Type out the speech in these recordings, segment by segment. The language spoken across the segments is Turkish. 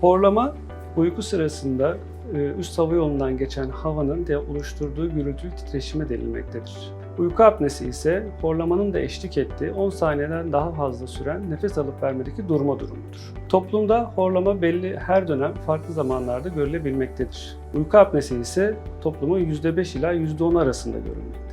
Horlama uyku sırasında e, üst hava yolundan geçen havanın de oluşturduğu gürültülü titreşime denilmektedir. Uyku apnesi ise horlamanın da eşlik ettiği 10 saniyeden daha fazla süren nefes alıp vermedeki durma durumudur. Toplumda horlama belli her dönem farklı zamanlarda görülebilmektedir. Uyku apnesi ise toplumun %5 ila %10 arasında görülmektedir.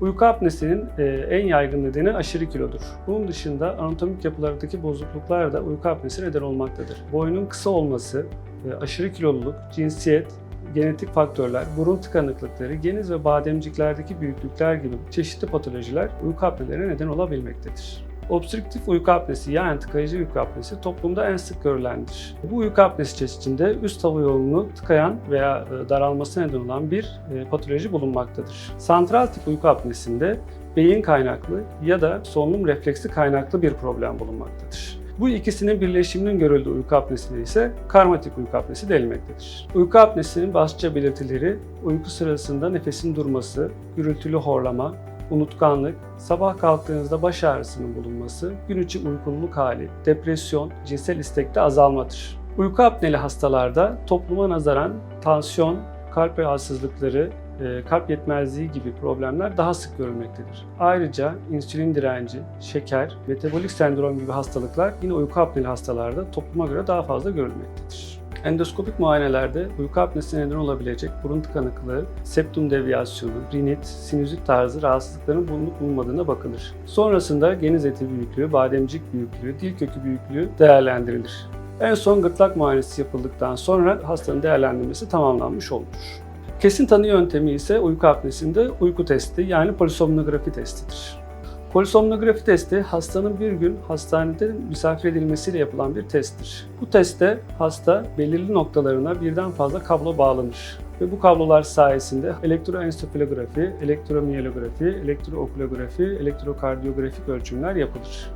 Uyku apnesinin e, en yaygın nedeni aşırı kilodur. Bunun dışında anatomik yapılardaki bozukluklar da uyku apnesi neden olmaktadır. Boynun kısa olması, e, aşırı kiloluluk, cinsiyet, genetik faktörler, burun tıkanıklıkları, geniz ve bademciklerdeki büyüklükler gibi çeşitli patolojiler uyku apnelerine neden olabilmektedir. Obstrüktif uyku apnesi yani tıkayıcı uyku apnesi toplumda en sık görülendir. Bu uyku apnesi çeşitinde üst hava yolunu tıkayan veya e, daralması neden olan bir e, patoloji bulunmaktadır. Santral tip uyku apnesinde beyin kaynaklı ya da solunum refleksi kaynaklı bir problem bulunmaktadır. Bu ikisinin birleşiminin görüldüğü uyku apnesine ise karmatik uyku apnesi denilmektedir. Uyku apnesinin başlıca belirtileri uyku sırasında nefesin durması, gürültülü horlama, unutkanlık, sabah kalktığınızda baş ağrısının bulunması, gün içi uykululuk hali, depresyon, cinsel istekte azalmadır. Uyku apneli hastalarda topluma nazaran tansiyon, kalp rahatsızlıkları, e, kalp yetmezliği gibi problemler daha sık görülmektedir. Ayrıca insülin direnci, şeker, metabolik sendrom gibi hastalıklar yine uyku apneli hastalarda topluma göre daha fazla görülmektedir. Endoskopik muayenelerde uyku apnesine neden olabilecek burun tıkanıklığı, septum deviyasyonu, rinit, sinüzit tarzı rahatsızlıkların bulunup bulunmadığına bakılır. Sonrasında geniz eti büyüklüğü, bademcik büyüklüğü, dil kökü büyüklüğü değerlendirilir. En son gırtlak muayenesi yapıldıktan sonra hastanın değerlendirmesi tamamlanmış olur. Kesin tanı yöntemi ise uyku apnesinde uyku testi yani polisomnografi testidir. Polisomnografi testi hastanın bir gün hastanede misafir edilmesiyle yapılan bir testtir. Bu testte hasta belirli noktalarına birden fazla kablo bağlanır ve bu kablolar sayesinde elektroensefilografi, elektromiyolografi, elektrookulografi, elektrokardiyografik ölçümler yapılır.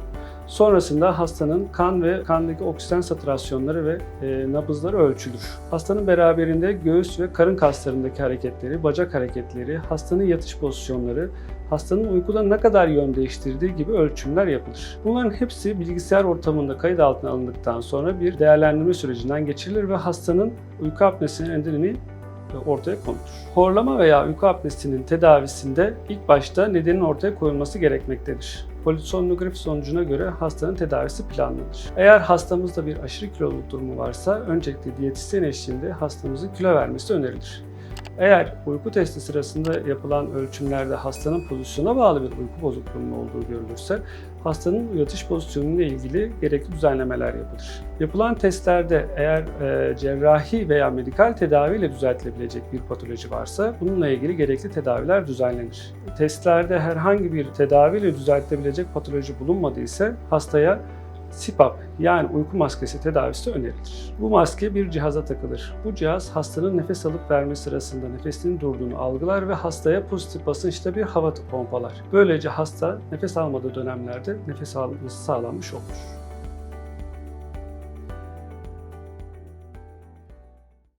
Sonrasında hastanın kan ve kandaki oksijen satürasyonları ve e, nabızları ölçülür. Hastanın beraberinde göğüs ve karın kaslarındaki hareketleri, bacak hareketleri, hastanın yatış pozisyonları, hastanın uykuda ne kadar yön değiştirdiği gibi ölçümler yapılır. Bunların hepsi bilgisayar ortamında kayıt altına alındıktan sonra bir değerlendirme sürecinden geçirilir ve hastanın uyku apnesinin nedenini ortaya konulur. Horlama veya uyku apnesinin tedavisinde ilk başta nedenin ortaya koyulması gerekmektedir. Polisomnografi sonucuna göre hastanın tedavisi planlanır. Eğer hastamızda bir aşırı kiloluk durumu varsa öncelikle diyetisyen eşliğinde hastamızın kilo vermesi önerilir. Eğer uyku testi sırasında yapılan ölçümlerde hastanın pozisyona bağlı bir uyku bozukluğunun olduğu görülürse hastanın yatış pozisyonuyla ilgili gerekli düzenlemeler yapılır. Yapılan testlerde eğer e, cerrahi veya medikal tedaviyle düzeltilebilecek bir patoloji varsa bununla ilgili gerekli tedaviler düzenlenir. Testlerde herhangi bir tedaviyle düzeltilebilecek patoloji bulunmadıysa hastaya CPAP yani uyku maskesi tedavisi önerilir. Bu maske bir cihaza takılır. Bu cihaz hastanın nefes alıp verme sırasında nefesinin durduğunu algılar ve hastaya pozitif basınçta bir hava pompalar. Böylece hasta nefes almadığı dönemlerde nefes alması sağlanmış olur.